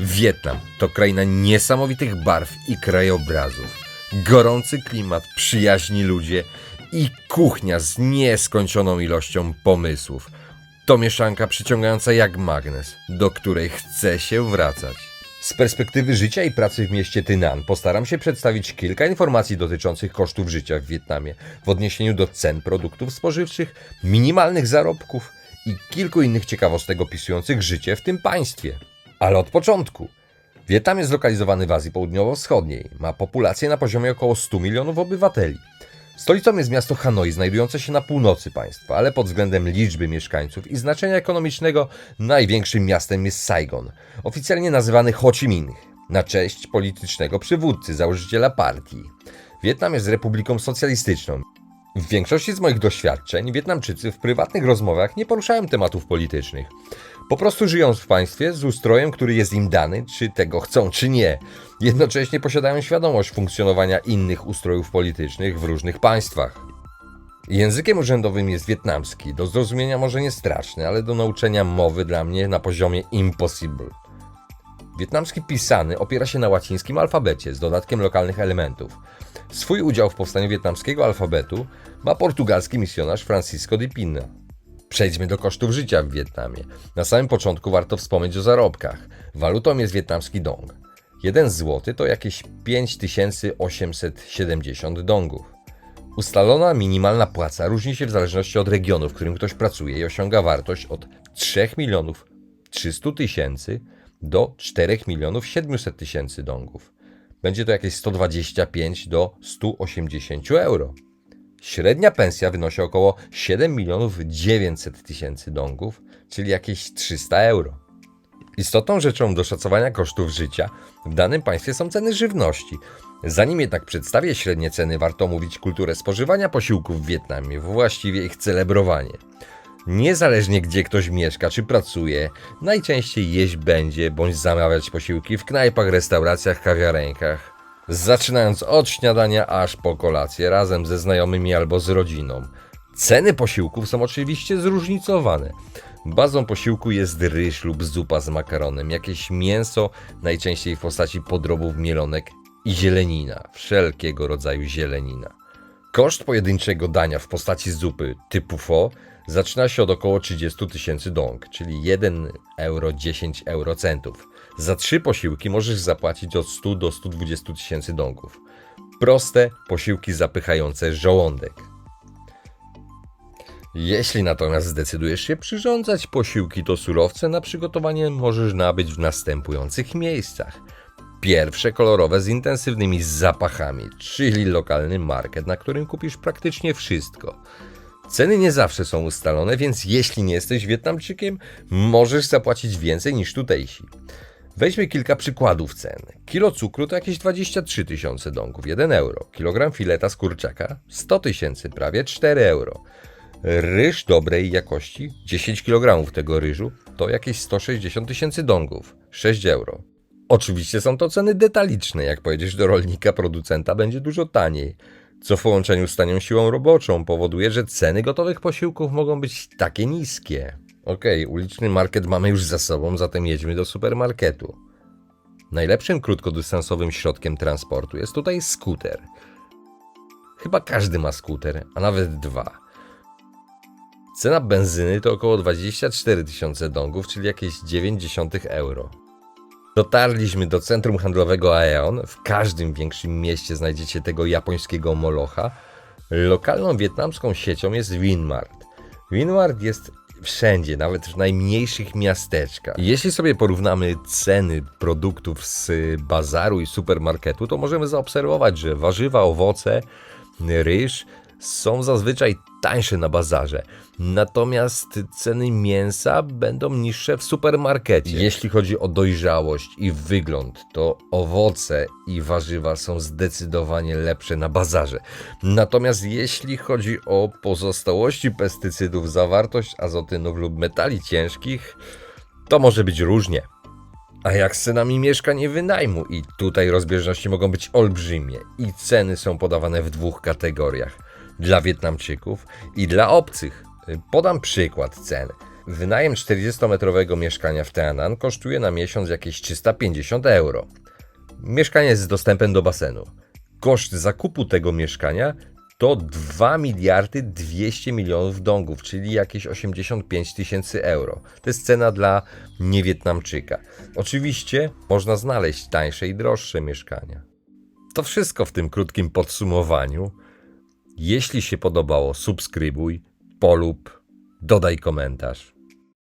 Wietnam to kraina niesamowitych barw i krajobrazów. Gorący klimat, przyjaźni ludzie i kuchnia z nieskończoną ilością pomysłów. To mieszanka przyciągająca jak magnes, do której chce się wracać. Z perspektywy życia i pracy w mieście Tynan postaram się przedstawić kilka informacji dotyczących kosztów życia w Wietnamie w odniesieniu do cen produktów spożywczych, minimalnych zarobków i kilku innych ciekawostek opisujących życie w tym państwie. Ale od początku. Wietnam jest zlokalizowany w Azji Południowo-Wschodniej. Ma populację na poziomie około 100 milionów obywateli. Stolicą jest miasto Hanoi, znajdujące się na północy państwa, ale pod względem liczby mieszkańców i znaczenia ekonomicznego największym miastem jest Saigon, oficjalnie nazywany Ho Chi Minh, na cześć politycznego przywódcy, założyciela partii. Wietnam jest republiką socjalistyczną. W większości z moich doświadczeń Wietnamczycy w prywatnych rozmowach nie poruszają tematów politycznych. Po prostu żyją w państwie z ustrojem, który jest im dany, czy tego chcą, czy nie. Jednocześnie posiadają świadomość funkcjonowania innych ustrojów politycznych w różnych państwach. Językiem urzędowym jest wietnamski, do zrozumienia może nie straszny, ale do nauczenia mowy dla mnie na poziomie impossible. Wietnamski pisany opiera się na łacińskim alfabecie z dodatkiem lokalnych elementów. Swój udział w powstaniu wietnamskiego alfabetu ma portugalski misjonarz Francisco de Pina. Przejdźmy do kosztów życia w Wietnamie. Na samym początku warto wspomnieć o zarobkach. Walutą jest wietnamski dong. Jeden złoty to jakieś 5870 dongów. Ustalona minimalna płaca różni się w zależności od regionu, w którym ktoś pracuje i osiąga wartość od 3 milionów 300 tysięcy do 4 milionów 700 tysięcy dongów. Będzie to jakieś 125 do 180 euro. Średnia pensja wynosi około 7 milionów 900 tysięcy dongów, czyli jakieś 300 euro. Istotną rzeczą do szacowania kosztów życia w danym państwie są ceny żywności. Zanim jednak przedstawię średnie ceny, warto omówić kulturę spożywania posiłków w Wietnamie, właściwie ich celebrowanie. Niezależnie gdzie ktoś mieszka czy pracuje, najczęściej jeść będzie bądź zamawiać posiłki w knajpach, restauracjach, kawiarenkach. Zaczynając od śniadania aż po kolację razem ze znajomymi albo z rodziną. Ceny posiłków są oczywiście zróżnicowane. Bazą posiłku jest ryż lub zupa z makaronem, jakieś mięso, najczęściej w postaci podrobów mielonek i zielenina, wszelkiego rodzaju zielenina. Koszt pojedynczego dania w postaci zupy typu pho zaczyna się od około 30 tysięcy dong, czyli 1 euro 10 eurocentów. Za trzy posiłki możesz zapłacić od 100 do 120 tysięcy dongów. Proste posiłki zapychające żołądek. Jeśli natomiast zdecydujesz się przyrządzać posiłki, to surowce na przygotowanie możesz nabyć w następujących miejscach. Pierwsze kolorowe z intensywnymi zapachami, czyli lokalny market, na którym kupisz praktycznie wszystko. Ceny nie zawsze są ustalone, więc jeśli nie jesteś Wietnamczykiem, możesz zapłacić więcej niż tutejsi. Weźmy kilka przykładów cen. Kilo cukru to jakieś 23 tysiące dongów, 1 euro. Kilogram fileta z kurczaka 100 tysięcy, prawie 4 euro. Ryż dobrej jakości, 10 kg tego ryżu, to jakieś 160 tysięcy dongów, 6 euro. Oczywiście są to ceny detaliczne, jak pojedziesz do rolnika, producenta będzie dużo taniej, co w połączeniu z tanią siłą roboczą powoduje, że ceny gotowych posiłków mogą być takie niskie. Okej, uliczny market mamy już za sobą, zatem jedźmy do supermarketu. Najlepszym krótkodystansowym środkiem transportu jest tutaj skuter. Chyba każdy ma skuter, a nawet dwa. Cena benzyny to około 24 tysiące dongów, czyli jakieś 90 euro. Dotarliśmy do centrum handlowego Aeon. W każdym większym mieście znajdziecie tego japońskiego molocha. Lokalną wietnamską siecią jest Winmart. Winmart jest wszędzie, nawet w najmniejszych miasteczkach. Jeśli sobie porównamy ceny produktów z bazaru i supermarketu, to możemy zaobserwować, że warzywa, owoce, ryż są zazwyczaj tańsze na bazarze. Natomiast ceny mięsa będą niższe w supermarkecie. Jeśli chodzi o dojrzałość i wygląd, to owoce i warzywa są zdecydowanie lepsze na bazarze. Natomiast jeśli chodzi o pozostałości pestycydów, zawartość azotynów lub metali ciężkich, to może być różnie. A jak z cenami mieszkań i wynajmu? I tutaj rozbieżności mogą być olbrzymie i ceny są podawane w dwóch kategoriach. Dla Wietnamczyków i dla obcych. Podam przykład cen. Wynajem 40-metrowego mieszkania w Teanan kosztuje na miesiąc jakieś 350 euro. Mieszkanie z dostępem do basenu. Koszt zakupu tego mieszkania to 2 miliardy 200 milionów dongów, czyli jakieś 85 tysięcy euro. To jest cena dla niewietnamczyka. Oczywiście można znaleźć tańsze i droższe mieszkania. To wszystko w tym krótkim podsumowaniu. Jeśli się podobało, subskrybuj, polub, dodaj komentarz.